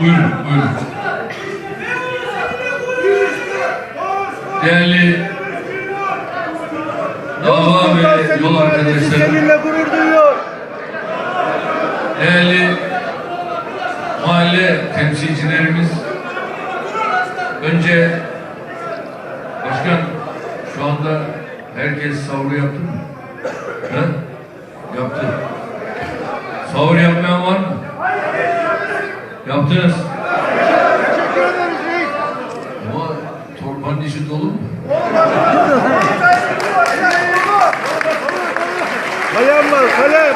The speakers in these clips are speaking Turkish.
Buyurun, buyurun. Değerli dava ve yol arkadaşlarım, gurur duyuyor. değerli mahalle temsilcilerimiz, önce başkan şu anda herkes sahuru yaptı mı? He? Yaptı. Sahur yapmayan var mı? Yaptınız. Teşekkür ederiz reis. Ama torbanın içi dolu mu? Kalem var kalem.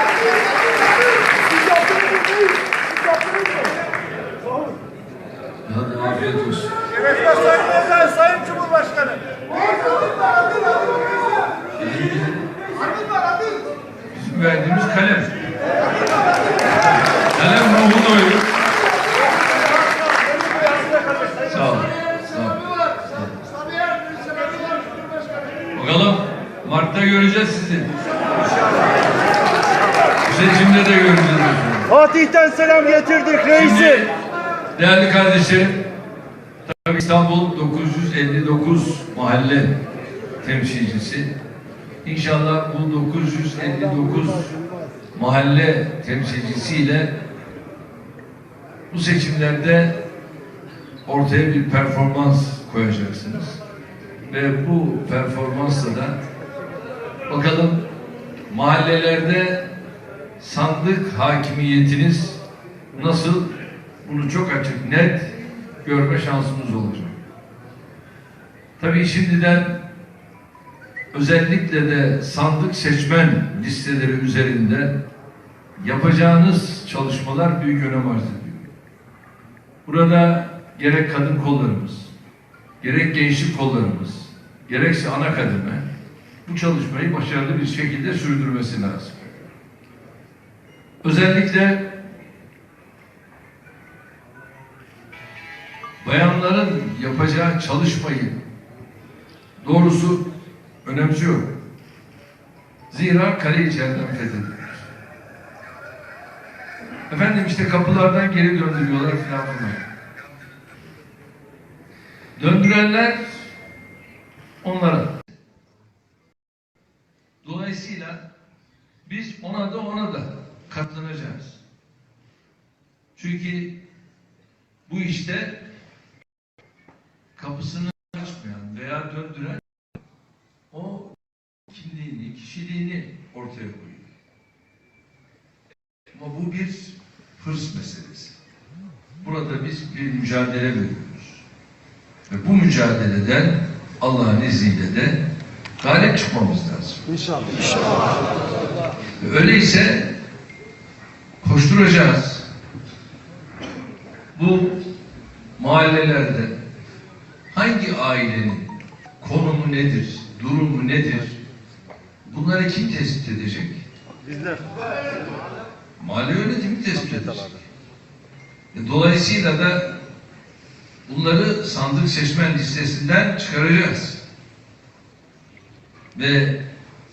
Hadi afiyet olsun. Evet Sayın Cumhurbaşkanı. Bizim verdiğimiz. Kalem Fatih'ten selam getirdik reisim. Değerli kardeşlerim, tabii İstanbul 959 mahalle temsilcisi. İnşallah bu 959 mahalle temsilcisiyle bu seçimlerde ortaya bir performans koyacaksınız. Ve bu performansla da bakalım mahallelerde sandık hakimiyetiniz nasıl bunu çok açık net görme şansımız olacak. Tabii şimdiden özellikle de sandık seçmen listeleri üzerinde yapacağınız çalışmalar büyük önem arz ediyor. Burada gerek kadın kollarımız, gerek gençlik kollarımız, gerekse ana kademe bu çalışmayı başarılı bir şekilde sürdürmesi lazım. Özellikle bayanların yapacağı çalışmayı doğrusu önemsiyor. Zira kale içeriden fethedilir. Efendim işte kapılardan geri döndürüyorlar filan bunlar. Döndürenler onlara. Dolayısıyla biz ona da ona da katlanacağız. Çünkü bu işte kapısını açmayan veya döndüren o kimliğini, kişiliğini ortaya koyuyor. Ama bu bir hırs meselesi. Burada biz bir mücadele veriyoruz. Ve bu mücadeleden Allah'ın izniyle de galip çıkmamız lazım. İnşallah. Öyleyse koşturacağız. Bu mahallelerde hangi ailenin konumu nedir, durumu nedir? Bunları kim tespit edecek? Bizler. Mahalle yönetimi tespit edecek. E, Dolayısıyla da bunları sandık seçmen listesinden çıkaracağız. Ve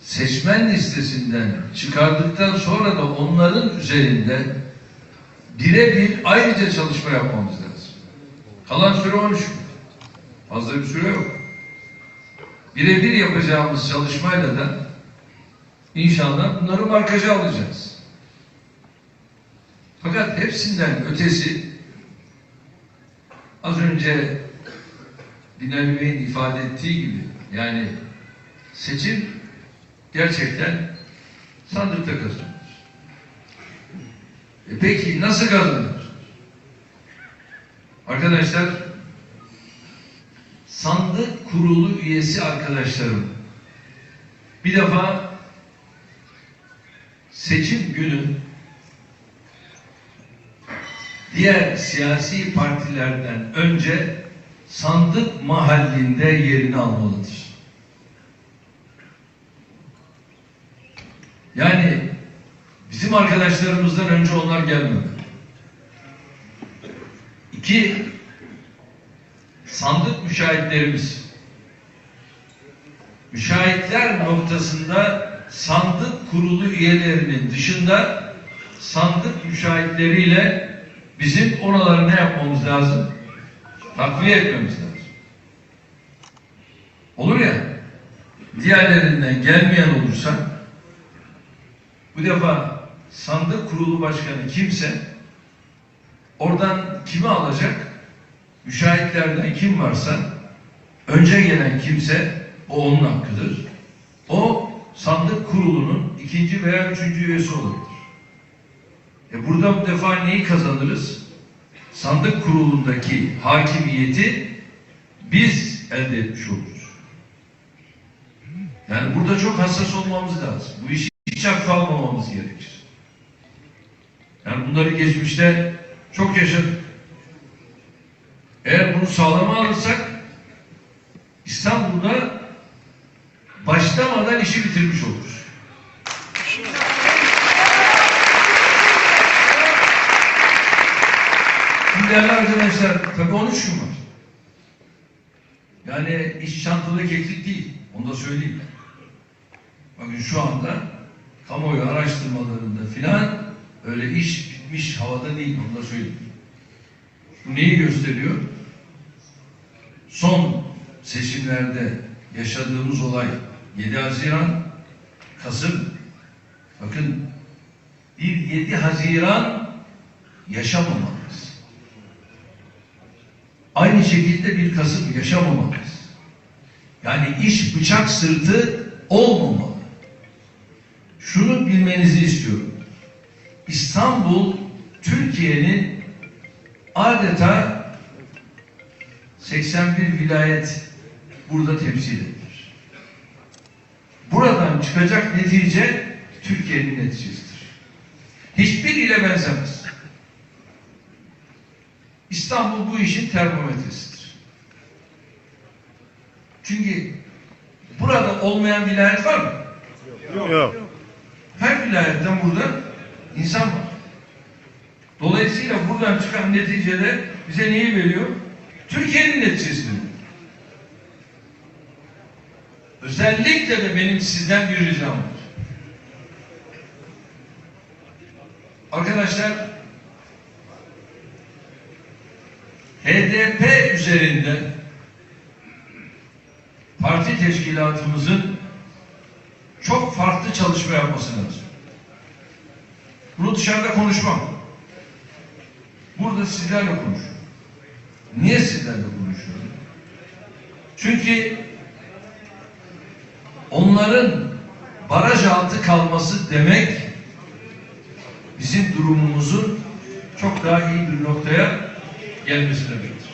seçmen listesinden çıkardıktan sonra da onların üzerinde birebir ayrıca çalışma yapmamız lazım. Kalan süre 13 gün. Fazla bir süre yok. Birebir yapacağımız çalışmayla da inşallah bunları markaja alacağız. Fakat hepsinden ötesi az önce Binali Bey'in ifade ettiği gibi yani seçim gerçekten sandıkta kazanılır. E peki nasıl kazanılır? Arkadaşlar sandık kurulu üyesi arkadaşlarım bir defa seçim günü diğer siyasi partilerden önce sandık mahallinde yerini almalıdır. Yani bizim arkadaşlarımızdan önce onlar gelmedi. İki, sandık müşahitlerimiz. Müşahitler noktasında sandık kurulu üyelerinin dışında sandık müşahitleriyle bizim oraları ne yapmamız lazım? Takviye etmemiz lazım. Olur ya, diğerlerinden gelmeyen olursa bu defa sandık kurulu başkanı kimse oradan kimi alacak? Müşahitlerden kim varsa önce gelen kimse o onun hakkıdır. O sandık kurulunun ikinci veya üçüncü üyesi olabilir. E burada bu defa neyi kazanırız? Sandık kurulundaki hakimiyeti biz elde etmiş oluruz. Yani burada çok hassas olmamız lazım. Bu işi hiç hafife almamamız gerekir. Yani bunları geçmişte çok yaşadık. Eğer bunu sağlama alırsak İstanbul'da başlamadan işi bitirmiş oluruz. Değerli arkadaşlar, tabii 13 gün var. Yani iş çantalı keklik değil, onu da söyleyeyim. Bakın şu anda kamuoyu araştırmalarında filan öyle iş bitmiş havada değil, onu da söyleyeyim. Bu neyi gösteriyor? Son seçimlerde yaşadığımız olay 7 Haziran, Kasım. Bakın bir 7 Haziran yaşamamalıyız. Aynı şekilde bir Kasım yaşamamalıyız. Yani iş bıçak sırtı olmamalı. Şunu bilmenizi istiyorum. İstanbul Türkiye'nin adeta 81 vilayet burada temsil edilir. Buradan çıkacak netice Türkiye'nin neticesidir. Hiçbir ile benzemez. İstanbul bu işin termometresidir. Çünkü burada olmayan vilayet var mı? Yok. Her vilayetten burada insan var. Dolayısıyla buradan çıkan neticede bize neyi veriyor? Türkiye'nin neticesini. Özellikle de benim sizden bir ricam var. Arkadaşlar HDP üzerinde parti teşkilatımızın çok farklı çalışma yapması lazım. Bunu dışarıda konuşmam. Burada sizlerle konuşuyorum. Niye sizlerle konuşuyorum? Çünkü onların baraj altı kalması demek bizim durumumuzun çok daha iyi bir noktaya gelmesi demektir.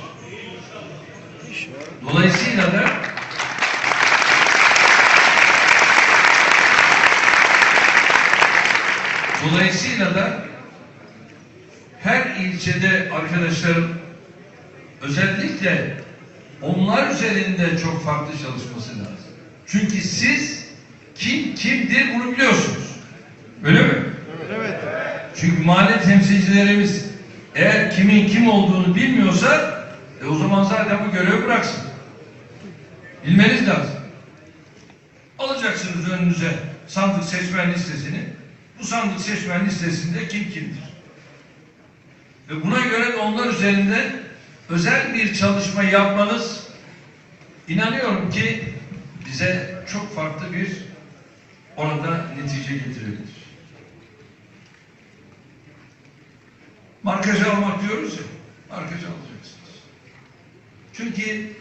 Dolayısıyla da Dolayısıyla da her ilçede arkadaşlarım özellikle onlar üzerinde çok farklı çalışması lazım. Çünkü siz kim kimdir bunu biliyorsunuz. Öyle mi? Evet. Çünkü mahalle temsilcilerimiz eğer kimin kim olduğunu bilmiyorsa e o zaman zaten bu görevi bıraksın. Bilmeniz lazım. Alacaksınız önünüze sandık seçmen listesini. Bu sandık seçmen listesinde kim kimdir? Ve buna göre de onlar üzerinde özel bir çalışma yapmanız inanıyorum ki bize çok farklı bir orada netice getirebilir. Markajı almak diyoruz ya, markajı alacaksınız. Çünkü